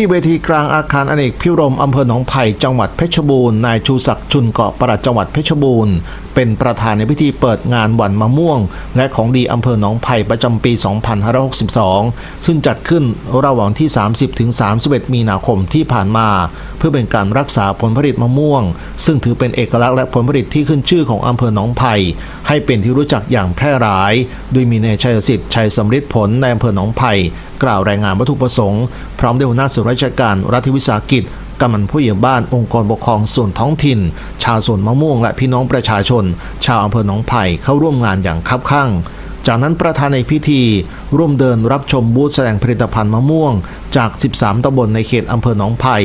ที่เวทีกลางอาคารอเนกพิรมอำเภอหนองไผ่จังหวัดเพชรบูรณ์นายชูศักดิ์ชุนเกาะปลัดจังหวัดเพชรบูรณ์เป็นประธานในพิธีเปิดงานวันมะม่วง และของดีอำเภอหนองไผ่ประจำปี 2562 ซึ่งจัดขึ้นระหว่างที่ 30-31 มีนาคมที่ผ่านมา เพื่อเป็นการรักษาผลผลิตมะม่วง ซึ่งถือเป็นเอกลักษณ์และผลผลิตที่ขึ้นชื่อของอำเภอหนองไผ่ให้เป็นที่รู้จักอย่างแพร่หลาย โดยมีนายชัยสิทธิ์ชัยสำริดผลในอำเภอหนองไผ่ กล่าวรายงานวัตถุประสงค์ พร้อมด้วยหัวหน้าส่วนราชการรัฐวิสาหกิจกำนันผู้ใหญ่บ้านองค์กรปกครองส่วนท้องถิ่น ชาวสวนมะม่วงและพี่น้องประชาชน ชาวอำเภอหนองไผ่เข้าร่วมงานอย่างคับข้างจากนั้นประธานในพิธี ร่วมเดินรับชมบูธแสดงผลิตภัณฑ์มะม่วง จาก 13 ตำบลในเขตอำเภอหนองไผ่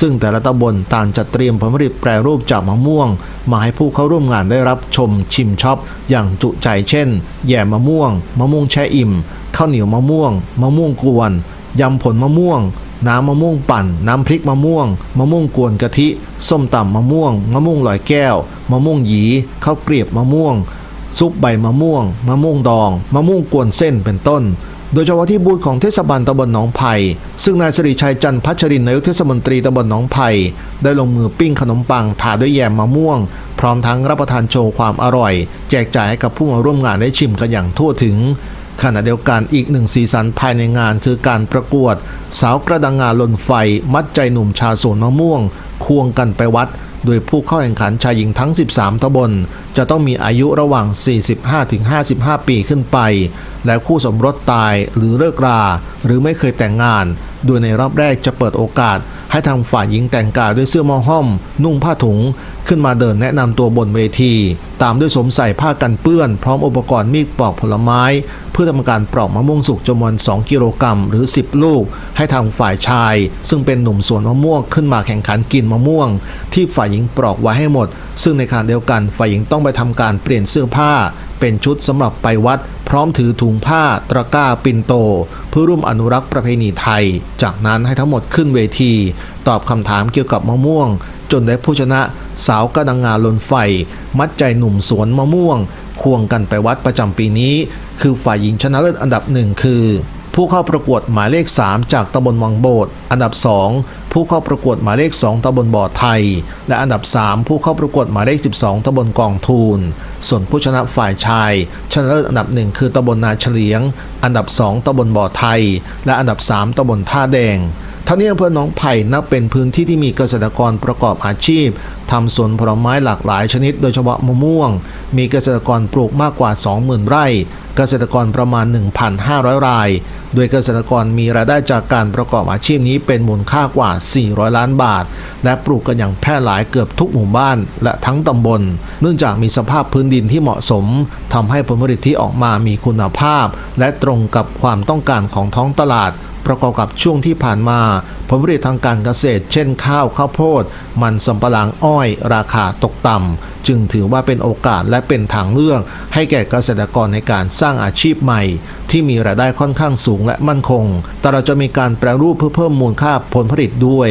ซึ่งแต่ละตำบลต่างจัดเตรียมผลผลิตแปรรูปจากมะม่วง มาให้ผู้เข้าร่วมงานได้รับชมชิมช็อป อย่างจุใจเช่น แย่มะม่วง มะม่วงแช่อิ่ม ข้าวเหนียวมะม่วง มะม่วงกวน ยำผลมะม่วง น้ำมะม่วงปั่น น้ำพริกมะม่วง มะม่วงกวนกะทิ ส้มตำมะม่วง มะม่วงลอยแก้ว มะม่วงหยีข้าวเกลียบมะม่วง ซุปใบมะม่วง มะม่วงดอง มะม่วงกวนเส้นเป็นต้นโดยเฉพาะที่บูธของเทศบาลตำบลหนองไผ่ซึ่งนายสิริชัยจันทพัชรินนายกเทศมนตรีตำบลหนองไผ่ได้ลงมือปิ้งขนมปังถาด้วยแยมมะม่วง พร้อมทั้งรับประทานโชว์ความอร่อย แจกจ่ายให้กับผู้มาร่วมงานได้ชิมกันอย่างทั่วถึง ขณะเดียวกันอีกหนึ่งสีสันภายในงานคือการประกวด สาวกระดังงานลนไฟ มัดใจหนุ่มชาสวนมะม่วง ควงกันไปวัด โดยผู้เข้าแข่งขันชายหญิงทั้ง 13ตำบล จะต้องมีอายุระหว่าง 45-55 ปีขึ้นไป และคู่สมรสตายหรือเลิกรา หรือไม่เคยแต่งงาน โดยในรอบแรกจะเปิดโอกาส ให้ทางฝ่ายหญิงแต่งกายด้วยเสื้อมอห้อม นุ่งผ้าถุง ขึ้นมาเดินแนะนำตัวบนเวที ตามด้วยสวมใส่ผ้ากันเปื้อน พร้อมอุปกรณ์มีดปอกผลไม้ เพื่อทำการปลอกมะม่วงสุกจำนวน 2 กิโลกรัมหรือ 10 ลูก ให้ทางฝ่ายชาย ซึ่งเป็นหนุ่มสวนมะม่วงขึ้นมาแข่งขันกินมะม่วง ที่ฝ่ายหญิงปลอกไว้ให้หมด ซึ่งในขณะเดียวกันฝ่ายหญิงต้องไปทำการเปลี่ยนเสื้อผ้า เป็นชุดสำหรับไปวัด ร้อมถือถุงผ้าตะกร้าปินโต เพื่อร่วมอนุรักษ์ประเพณีไทย จากนั้นให้ทั้งหมดขึ้นเวที ตอบคำถามเกี่ยวกับมะม่วง จนได้ผู้ชนะสาวกระดังงาลนไฟ มัดใจหนุ่มสวนมะม่วง ควงกันไปวัดประจำปีนี้ คือฝ่ายหญิงชนะเลิศอันดับหนึ่งคือ ผู้เข้าประกวดหมายเลข 3 จากตำบลวังโบดอันดับ 2 ผู้เข้าประกวดหมายเลข 2ตำบลบ่อไทย และอันดับ 3 ผู้เข้าประกวดหมายเลข 12ตำบลกองทูล ส่วนผู้ชนะฝ่ายชาย ชนะเลิศอันดับ 1 คือตำบลนาเฉลียง อันดับ 2ตำบลบ่อไทย และอันดับ 3ตำบลท่าแดงทั้งนี้อำเภอหนองไผ่นับเป็นพื้นที่ที่มีเกษตรกรประกอบอาชีพทำสวนผลไม้หลากหลายชนิดโดยเฉพาะมะม่วง มีเกษตรกรปลูกมากกว่า 20,000 ไร่ เกษตรกรประมาณ 1,500 ราย โดยเกษตรกรมีรายได้จากการประกอบอาชีพนี้เป็นมูลค่ากว่า 400 ล้านบาท และปลูกกันอย่างแพร่หลายเกือบทุกหมู่บ้านและทั้งตำบล เนื่องจากมีสภาพพื้นดินที่เหมาะสมทำให้ผลผลิตที่ออกมามีคุณภาพ และตรงกับความต้องการของท้องตลาดประกอบกับช่วงที่ผ่านมา ผลผลิตทางการเกษตร เช่นข้าวข้าวโพด มันสำปะหลังอ้อย ราคาตกต่ำจึงถือว่าเป็นโอกาสและเป็นทางเลือก ให้แก่เกษตรกรในการสร้างอาชีพใหม่ ที่มีรายได้ค่อนข้างสูงและมั่นคง แต่เราจะมีการแปรรูปเพื่อเพิ่มมูลค่าผลผลิตด้วย